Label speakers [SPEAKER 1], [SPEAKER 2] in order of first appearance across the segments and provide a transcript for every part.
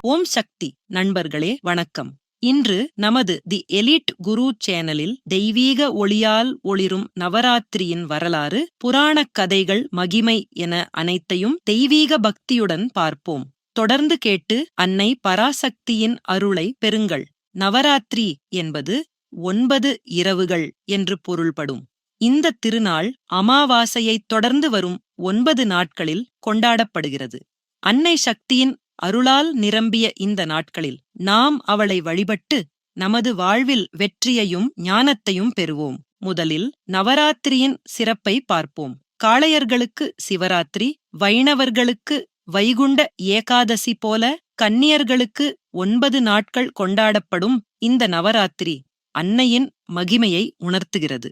[SPEAKER 1] ஓம் சக்தி நண்பர்களே வணக்கம். இன்று நமது தி எலிட் குரு சேனலில் தெய்வீக ஒளியால் ஒளிரும் நவராத்திரியின் வரலாறு புராணக் கதைகள் மகிமை என அனைத்தையும் தெய்வீக பக்தியுடன் பார்ப்போம். தொடர்ந்து கேட்டு அன்னை பராசக்தியின் அருளை பெறுங்கள். நவராத்திரி என்பது ஒன்பது இரவுகள் என்று பொருள்படும். இந்த திருநாள் அமாவாசையைத் தொடர்ந்து வரும் ஒன்பது நாட்களில் கொண்டாடப்படுகிறது. அன்னை சக்தியின் அருளால் நிரம்பிய இந்த நாட்களில் நாம் அவளை வழிபட்டு நமது வாழ்வில் வெற்றியையும் ஞானத்தையும் பெறுவோம். முதலில் நவராத்திரியின் சிறப்பை பார்ப்போம். காளையர்களுக்கு சிவராத்திரி வைணவர்களுக்கு வைகுண்ட ஏகாதசி போல கன்னியர்களுக்கு ஒன்பது நாட்கள் கொண்டாடப்படும் இந்த நவராத்திரி அன்னையின் மகிமையை உணர்த்துகிறது.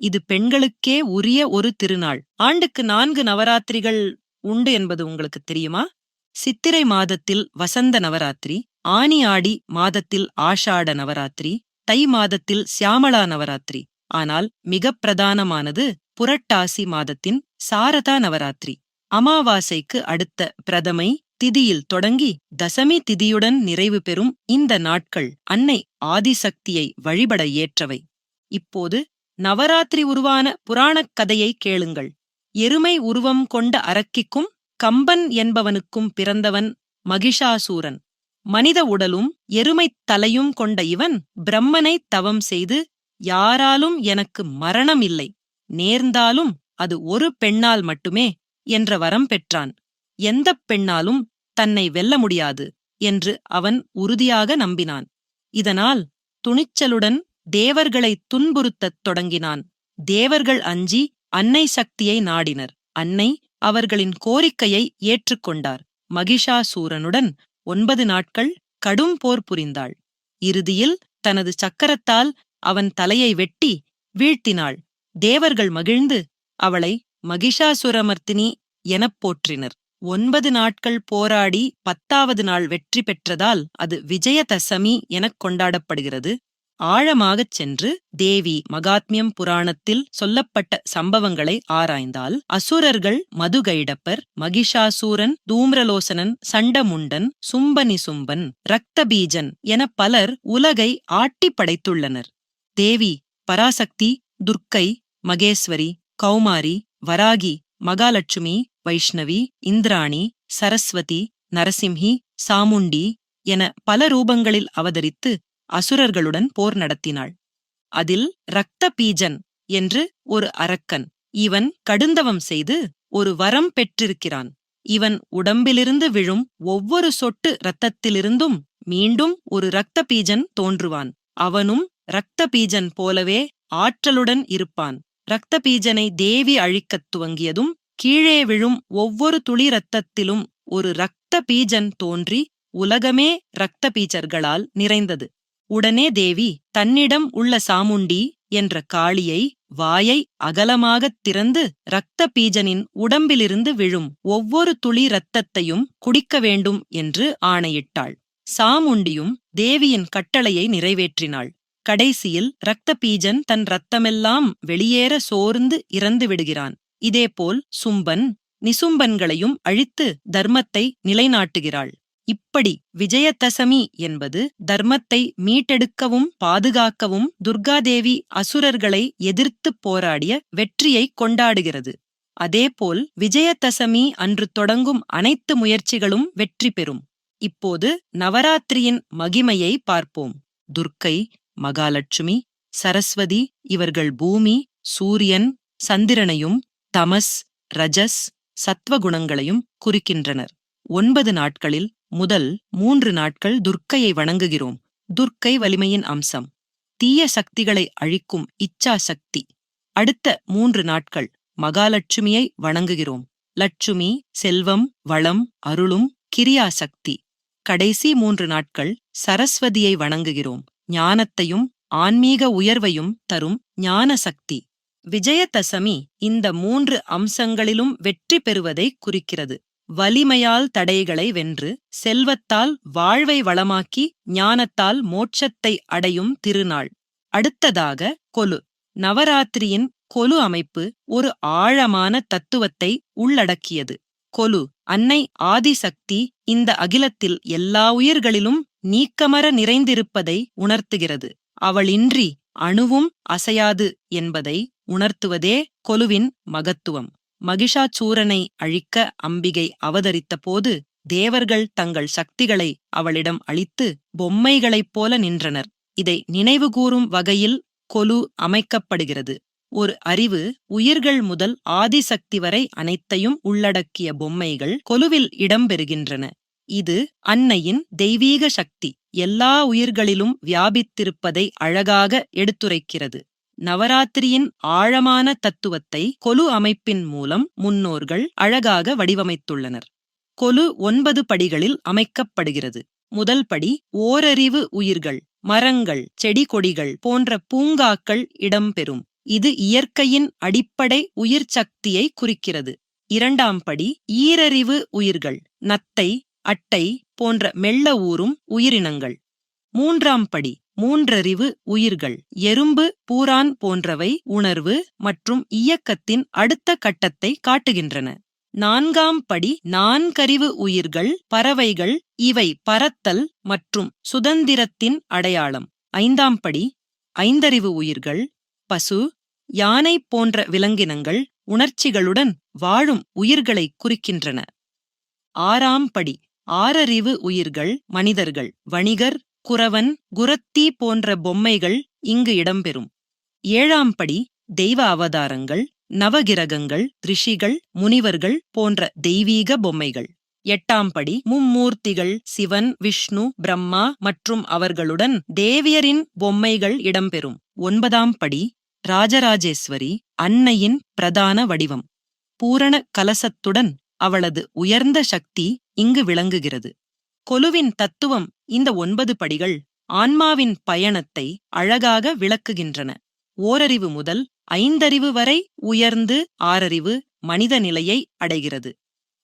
[SPEAKER 1] இது பெண்களுக்கே உரிய ஒரு திருநாள். ஆண்டுக்கு நான்கு நவராத்திரிகள் உண்டு என்பது உங்களுக்கு தெரியுமா? சித்திரை மாதத்தில் வசந்த நவராத்திரி ஆனி ஆடி மாதத்தில் ஆஷாட நவராத்திரி தை மாதத்தில் சியாமளா நவராத்திரி. ஆனால் மிக பிரதானமானது புரட்டாசி மாதத்தின் சாரதா நவராத்திரி. அமாவாசைக்கு அடுத்த பிரதமை திதியில் தொடங்கி தசமி திதியுடன் நிறைவு பெறும் இந்த நாட்கள் அன்னை ஆதிசக்தியை வழிபட ஏற்றவை. இப்போது நவராத்திரி உருவான புராணக் கதையை கேளுங்கள். எருமை உருவம் கொண்ட அரக்கிக்கும் கம்பன் என்பவனுக்கும் பிறந்தவன் மகிஷாசூரன். மனித உடலும் எருமைத் தலையும் கொண்ட இவன் பிரம்மனை தவம் செய்து யாராலும் எனக்கு மரணம் இல்லை நேர்ந்தாலும் அது ஒரு பெண்ணால் மட்டுமே என்ற வரம் பெற்றான். எந்தப் பெண்ணாலும் தன்னை வெல்ல முடியாது என்று அவன் உறுதியாக நம்பினான். இதனால் துணிச்சலுடன் தேவர்களை துன்புறுத்தத் தொடங்கினான். தேவர்கள் அஞ்சி அன்னை சக்தியை நாடினர். அன்னை அவர்களின் கோரிக்கையை ஏற்றுக்கொண்டார். மகிஷாசூரனுடன் ஒன்பது நாட்கள் கடும் போர் புரிந்தாள். இறுதியில் தனது சக்கரத்தால் அவன் தலையை வெட்டி வீழ்த்தினாள். தேவர்கள் மகிழ்ந்து அவளை மகிஷாசுரமர்த்தினி எனப் போற்றினர். ஒன்பது நாட்கள் போராடி பத்தாவது நாள் வெற்றி பெற்றதால் அது விஜயதசமி எனக் கொண்டாடப்படுகிறது. ஆழமாகச் சென்று தேவி மகாத்மியம் புராணத்தில் சொல்லப்பட்ட சம்பவங்களை ஆராய்ந்தால் அசுரர்கள் மதுகைடப்பர் மகிஷாசூரன் தூம்ரலோசனன் சண்டமுண்டன் சும்பனி சும்பன் ரக்தபீஜன் என பலர் உலகை ஆட்டி படைத்துள்ளனர். தேவி பராசக்தி துர்க்கை மகேஸ்வரி கௌமாரி வராகி மகாலட்சுமி வைஷ்ணவி இந்திராணி சரஸ்வதி நரசிம்ஹி சாமுண்டி என பல ரூபங்களில் அவதரித்து அசுரர்களுடன் போர் நடத்தினாள். அதில் ரக்த பீஜன் என்று ஒரு அரக்கன் இவன் கடுந்தவம் செய்து ஒரு வரம் பெற்றிருக்கிறான். இவன் உடம்பிலிருந்து விழும் ஒவ்வொரு சொட்டு இரத்தத்திலிருந்தும் மீண்டும் ஒரு இரத்த பீஜன் தோன்றுவான். அவனும் இரத்த பீஜன் போலவே ஆற்றலுடன் இருப்பான். இரத்த பீஜனை தேவி அழிக்கத் துவங்கியதும் கீழே விழும் ஒவ்வொரு துளி இரத்தத்திலும் ஒரு இரத்த பீஜன் தோன்றி உலகமே இரத்த பீஜர்களால் நிறைந்தது. உடனே தேவி தன்னிடம் உள்ள சாமுண்டி என்ற காளியை வாயை அகலமாகத் திறந்து இரத்த பீஜனின் உடம்பிலிருந்து விழும் ஒவ்வொரு துளி இரத்தத்தையும் குடிக்க வேண்டும் என்று ஆணையிட்டாள். சாமுண்டியும் தேவியின் கட்டளையை நிறைவேற்றினாள். கடைசியில் இரத்த பீஜன் தன் இரத்தமெல்லாம் வெளியேற சோர்ந்து இறந்து விடுகிறான். இதேபோல் சும்பன் நிசும்பன்களையும் அழித்து தர்மத்தை நிலைநாட்டுகிறாள். இப்படி விஜயதசமி என்பது தர்மத்தை மீட்டெடுக்கவும் பாதுகாக்கவும் துர்காதேவி அசுரர்களை எதிர்த்துப் போராடிய வெற்றியை கொண்டாடுகிறது. அதேபோல் விஜயதசமி அன்று தொடங்கும் அனைத்து முயற்சிகளும் வெற்றி பெறும். இப்போது நவராத்திரியின் மகிமையை பார்ப்போம். துர்க்கை மகாலட்சுமி சரஸ்வதி இவர்கள் பூமி சூரியன் சந்திரனையும் தமஸ் ரஜஸ் சத்வகுணங்களையும் குறிக்கின்றனர். ஒன்பது நாட்களில் முதல் மூன்று நாட்கள் துர்க்கையை வணங்குகிறோம். துர்க்கை வலிமையின் அம்சம். தீய சக்திகளை அழிக்கும் இச்சா சக்தி. அடுத்த மூன்று நாட்கள் மகாலட்சுமியை வணங்குகிறோம். லட்சுமி செல்வம் வளம் அருளும் கிரியா சக்தி. கடைசி மூன்று நாட்கள் சரஸ்வதியை வணங்குகிறோம். ஞானத்தையும் ஆன்மீக உயர்வையும் தரும் ஞான சக்தி. விஜயதசமி இந்த மூன்று அம்சங்களிலும் வெற்றி பெறுவதை குறிக்கிறது. வலிமையால் தடைகளை வென்று செல்வத்தால் வாழ்வை வளமாக்கி ஞானத்தால் மோட்சத்தை அடையும் திருநாள். அடுத்ததாக கொலு. நவராத்திரியின் கொலு அமைப்பு ஒரு ஆழமான தத்துவத்தை உள்ளடக்கியது. கொலு. அன்னை ஆதிசக்தி இந்த அகிலத்தில் எல்லா உயிர்களிலும் நீக்கமர நிறைந்திருப்பதை உணர்த்துகிறது. அவளின்றி அணுவும் அசையாது என்பதை உணர்த்துவதே கொலுவின் மகத்துவம். மகிஷாச்சூரனை அழிக்க அம்பிகை அவதரித்த போது தேவர்கள் தங்கள் சக்திகளை அவளிடம் அளித்து பொம்மைகளைப் போல நின்றனர். இதை நினைவுகூறும் வகையில் கொலு அமைக்கப்படுகிறது. ஒரு அறிவு உயிர்கள் முதல் ஆதிசக்தி வரை அனைத்தையும் உள்ளடக்கிய பொம்மைகள் கொலுவில் இடம்பெறுகின்றன. இது அன்னையின் தெய்வீக சக்தி. எல்லா உயிர்களிலும் வியாபித்திருப்பதை அழகாக எடுத்துரைக்கிறது. நவராத்திரியின் ஆழமான தத்துவத்தை கொலு அமைப்பின் மூலம் முன்னோர்கள் அழகாக வடிவமைத்துள்ளனர். கொலு ஒன்பது படிகளில் அமைக்கப்படுகிறது. முதல் படி ஓரறிவு உயிர்கள் மரங்கள் செடி கொடிகள் போன்ற பூங்காக்கள் இடம்பெறும். இது இயற்கையின் அடிப்படை உயிர் சக்தியை குறிக்கிறது. இரண்டாம் படி ஈரறிவு உயிர்கள் நத்தை அட்டை போன்ற மெல்ல ஊறும் உயிரினங்கள். மூன்றாம் படி மூன்றறிவு உயிர்கள். எறும்பு பூரான் போன்றவை உணர்வு மற்றும் இயக்கத்தின் அடுத்த கட்டத்தை காட்டுகின்றன. நான்காம் படி நான்கறிவு உயிர்கள் பறவைகள் இவை பறத்தல் மற்றும் சுதந்திரத்தின் அடையாளம். ஐந்தாம் படி ஐந்தறிவு உயிர்கள் பசு யானை போன்ற விலங்கினங்கள் உணர்ச்சிகளுடன் வாழும் உயிர்களை குறிக்கின்றன. ஆறாம் படி ஆறறிவு உயிர்கள் மனிதர்கள் வணிகர் குறவன் குரத்தி போன்ற பொம்மைகள் இங்கு இடம்பெறும். ஏழாம் படி தெய்வ அவதாரங்கள் நவகிரகங்கள் ரிஷிகள் முனிவர்கள் போன்ற தெய்வீக பொம்மைகள். எட்டாம் படி மும்மூர்த்திகள் சிவன் விஷ்ணு பிரம்மா மற்றும் அவர்களுடன் தேவியரின் பொம்மைகள் இடம்பெறும். ஒன்பதாம் படி ராஜராஜேஸ்வரி அன்னையின் பிரதான வடிவம். பூரண கலசத்துடன் அவளது உயர்ந்த சக்தி இங்கு விளங்குகிறது. கொலுவின் தத்துவம் இந்த ஒன்பது படிகள் ஆன்மாவின் பயணத்தை அழகாக விளக்குகின்றன. ஓரறிவு முதல் ஐந்தறிவு வரை உயர்ந்து ஆறறிவு மனித நிலையை அடைகிறது.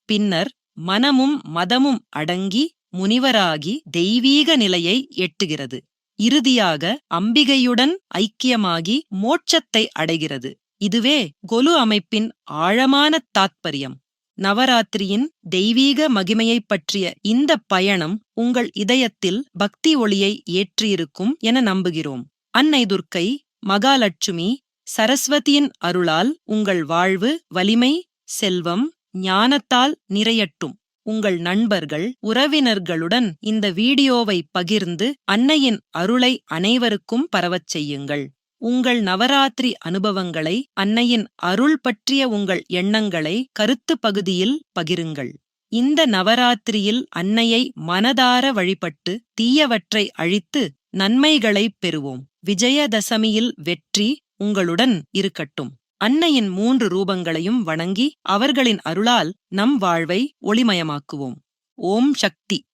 [SPEAKER 1] பின்னர் மனமும் மதமும் அடங்கி முனிவராகி தெய்வீக நிலையை எட்டுகிறது. இறுதியாக அம்பிகையுடன் ஐக்கியமாகி மோட்சத்தை அடைகிறது. இதுவே கொலு அமைப்பின் ஆழமான தாத்பரியம். நவராத்திரியின் தெய்வீக மகிமையைப் பற்றிய இந்த பயணம் உங்கள் இதயத்தில் பக்தி ஒளியை ஏற்றியிருக்கும் என நம்புகிறோம். அன்னை துர்க்கை மகாலட்சுமி சரஸ்வதியின் அருளால் உங்கள் வாழ்வு வலிமை செல்வம் ஞானத்தால் நிறையட்டும். உங்கள் நண்பர்கள் உறவினர்களுடன் இந்த வீடியோவை பகிர்ந்து அன்னையின் அருளை அனைவருக்கும் பரவச் செய்யுங்கள். உங்கள் நவராத்திரி அனுபவங்களை அன்னையின் அருள் பற்றிய உங்கள் எண்ணங்களை கருத்து பகுதியில் பகிருங்கள். இந்த நவராத்திரியில் அன்னையை மனதார வழிபட்டு தீயவற்றை அழித்து நன்மைகளைப் பெறுவோம். விஜயதசமியில் வெற்றி உங்களுடன் இருக்கட்டும். அன்னையின் மூன்று ரூபங்களையும் வணங்கி அவர்களின் அருளால் நம் வாழ்வை ஒளிமயமாக்குவோம். ஓம் சக்தி.